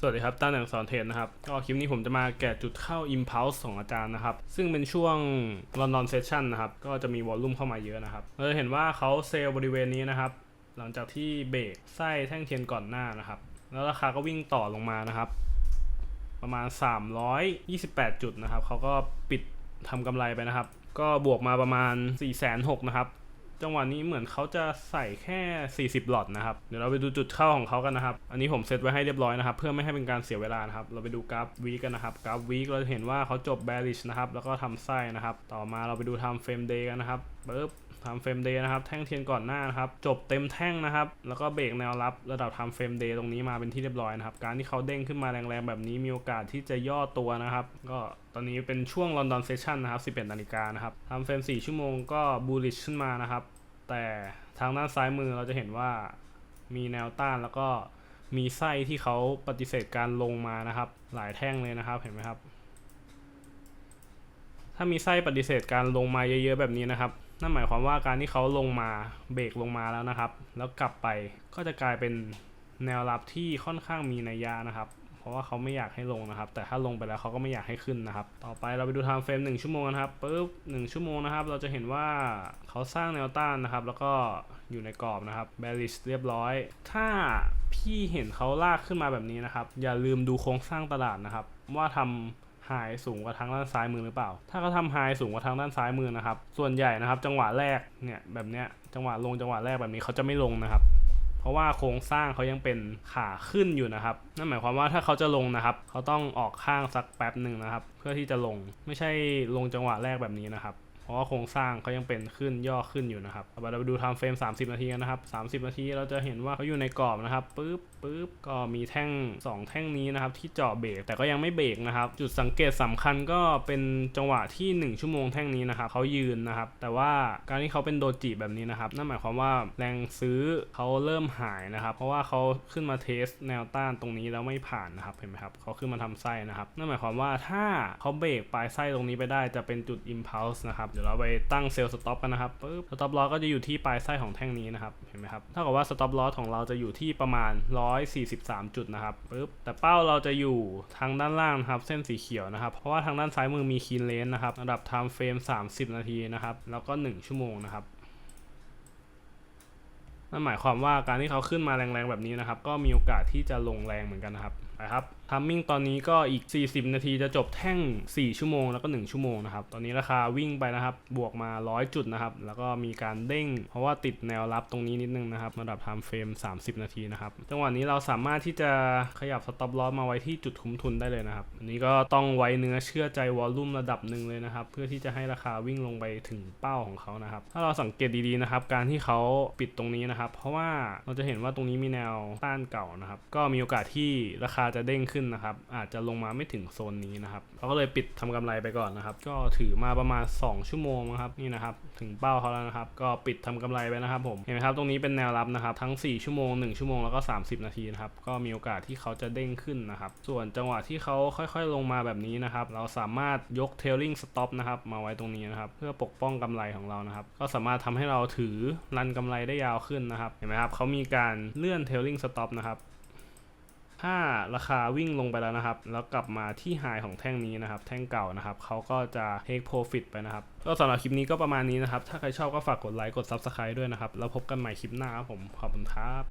สวัสดีครับ ต้านหนังสอนเทรดนะครับ ก็คลิปนี้ผมจะมาแกะจุดเข้า Impulse ของอาจารย์นะครับ ซึ่งเป็นช่วง London Session นะครับ ก็จะมีวอลลุ่มเข้ามาเยอะนะครับ เราจะเห็นว่าเขาเซลล์บริเวณนี้นะครับ หลังจากที่เบรกไส้แท่งเทียนก่อนหน้านะครับ แล้วราคาก็วิ่งต่อลงมานะครับ ประมาณ 328 จุดนะครับ เขาก็ปิดทำกำไรไปนะครับ ก็บวกมาประมาณ 4 6 0 0 0นะครับ จังหวะนี้เหมือนเขาจะใส่แค่ 40 หลอดนะครับ เดี๋ยวเราไปดูจุดเข้าของเขากันนะครับ อันนี้ผมเซตไว้ให้เรียบร้อยนะครับ เพื่อไม่ให้เป็นการเสียเวลานะครับ เราไปดูกราฟวีกันนะครับ กราฟวีเราจะเห็นว่าเขาจบ bearish นะครับ แล้วก็ทำไส้นะครับ ต่อมาเราไปดู time frame day กันนะครับปึ๊บ time frame day นะครับ แท่งเทียนก่อนหน้านะครับ จบเต็มแท่งนะครับ แล้วก็เบรกแนวรับระดับ time frame day ตรงนี้มาเป็นที่เรียบร้อยนะครับ การที่เขาเด้งขึ้นมาแรงๆแบบนี้มีโอกาสที่จะย่อตัวนะครับ ก็ตอนนี้เป็นช่วง London Session นะครับ 11 นาฬิกานะครับ time frame 4ชั่วโมงก็ bullish ขึ้นมานะครับ แต่ทางด้านซ้ายมือเราจะเห็นว่ามีแนวต้านแล้วก็มีไส้ที่เขาปฏิเสธการลงมานะครับ หลายแท่งเลยนะครับ เห็นไหมครับ ถ้ามีไส้ปฏิเสธการลงมาเยอะๆแบบนี้นะครับ นั่นหมายความว่าการที่เขาลงมาเบรกลงมาแล้วนะครับ แล้วกลับไปก็จะกลายเป็นแนวรับที่ค่อนข้างมีนัยยะนะครับ เพราะว่าเขาไม่อยากให้ลงนะครับ แต่ถ้าลงไปแล้วเขาก็ไม่อยากให้ขึ้นนะครับ ต่อไปเราไปดูไทม์เฟรมหนึ่งชั่วโมงนะครับปุ๊บหนึ่งชั่วโมงนะครับ เราจะเห็นว่าเขาสร้างแนวต้านนะครับ แล้วก็อยู่ในกรอบนะครับ bearish เรียบร้อย ถ้าพี่เห็นเขาลากขึ้นมาแบบนี้นะครับ อย่าลืมดูโครงสร้างตลาดนะครับ ว่าทำ ไฮสูงกว่าทางด้านซ้ายมือหรือเปล่า ถ้าเขาทำไฮสูงกว่าทางด้านซ้ายมือนะครับ ส่วนใหญ่นะครับ จังหวะแรกเนี่ยแบบเนี้ยจังหวะลงจังหวะแรกแบบนี้เขาจะไม่ลงนะครับ เพราะว่าโครงสร้างเขายังเป็นขาขึ้นอยู่นะครับ นั่นหมายความว่าถ้าเขาจะลงนะครับ เขาต้องออกข้างสักแป๊บหนึ่งนะครับ เพื่อที่จะลงไม่ใช่ลงจังหวะแรกแบบนี้นะครับ เพราะว่าโครงสร้างเขายังเป็นขึ้นย่อขึ้นอยู่นะครับเอาไปเราไปดูทม์เฟรม 30 นาทีกันนะครับ 30 นาทีเราจะเห็นว่าเขาอยู่ในกรอบนะครับปึ๊บปึ๊บก็มีแท่ง 2 แท่งนี้นะครับที่เจาะเบรกแต่ก็ยังไม่เบรกนะครับ จุดสังเกตสำคัญก็เป็นจังหวะที่ 1 ชั่วโมงแท่งนี้นะครับเขายืนนะครับ แต่ว่าการที่เขาเป็นโดจิแบบนี้นะครับนั่นหมายความว่าแรงซื้อเขาเริ่มหายนะครับ เพราะว่าเขาขึ้นมาเทสแนวต้านตรงนี้แล้วไม่ผ่านนะครับเห็นไหมครับเขาขึ้นมาทำไส้นะครับ นั่นหมายความว่าถ้าเขาเบรกปลายไส้ตรงนี้ไปได้จะเป็นจุด impulse นะครับดี๋ยวเราไปตั้งเซลล์สต็อปกันนะครับปึ๊บสต็อปลอสก็จะอยู่ที่ปลายไส้ของแท่งนี้นะครับเห็นไหมครับเท่ากับว่าสต็อปลอสของเราจะอยู่ที่ประมาณ 143 จุดนะครับปึ๊บแต่เป้าเราจะอยู่ทางด้านล่างนะครับเส้นสีเขียวนะครับเพราะว่าทางด้านซ้ายมือมีคีนเลนนะครับระดับ time frame 30 นาทีนะครับแล้วก็ 1 ชั่วโมงนะครับนั่นหมายความว่าการที่เขาขึ้นมาแรงๆแบบนี้นะครับ ก็มีโอกาสที่จะลงแรงเหมือนกันนะครับ นะครับทัมมิ่งตอนนี้ก็อีก 40 นาทีจะจบแท่ง 4 ชั่วโมงแล้วก็ 1 ชั่วโมงนะครับ ตอนนี้ราคาวิ่งไปนะครับ บวกมา 100 จุดนะครับ แล้วก็มีการเด้ง เพราะว่าติดแนวรับตรงนี้นิดนึงนะครับระดับ time frame 30 นาทีนะครับ จังหวะนี้เราสามารถที่จะขยับ stop loss มาไว้ที่จุดคุ้มทุนได้เลยนะครับ อันนี้ก็ต้องไว้เนื้อเชื่อใจวอลลุ่มระดับหนึ่งเลยนะครับ เพื่อที่จะให้ราคาวิ่งลงไปถึงเป้าของเขานะครับ ถ้าเราสังเกตดีๆนะครับ การที่เขาปิดตรงนี้นะครับ เพราะว่าเราจะเห็นว่าตรงนี้มีแนวต้านเก่านะครับ ก็มีโอกาสที่ราคาจะเด้งขึ้นนะครับ อาจจะลงมาไม่ถึงโซนนี้นะครับเราก็เลยปิดทำกำไรไปก่อนนะครับ ก็ถือมาประมาณ 2 ชั่วโมงนะครับนี่นะครับ ถึงเป้าเขาแล้วนะครับ ก็ปิดทำกำไรไปนะครับผมเห็นไหมครับตรงนี้เป็นแนวรับนะครับ ทั้ง 4 ชั่วโมง 1 ชั่วโมงแล้วก็ 30 นาทีนะครับก็มีโอกาสที่เขาจะเด้งขึ้นนะครับ ส่วนจังหวะที่เขาค่อยๆ ลงมาแบบนี้นะครับ เราสามารถยก tailing stop นะครับมาไว้ตรงนี้นะครับ เพื่อปกป้องกำไรของเรานะครับ ก็สามารถทำให้เราถือรันกำไรได้ยาวขึ้นนะครับ เห็นไหมครับเขามีการเลื่อน tailing stop นะครับ ถ้าราคาวิ่งลงไปแล้วนะครับ แล้วกลับมาที่ไฮของแท่งนี้นะครับ แท่งเก่านะครับ เขาก็จะ take profit ไปนะครับ ก็สำหรับคลิปนี้ก็ประมาณนี้นะครับ ถ้าใครชอบก็ฝากกดไลค์ กด subscribe ด้วยนะครับ แล้วพบกันใหม่คลิปหน้าครับผม ขอบคุณครับ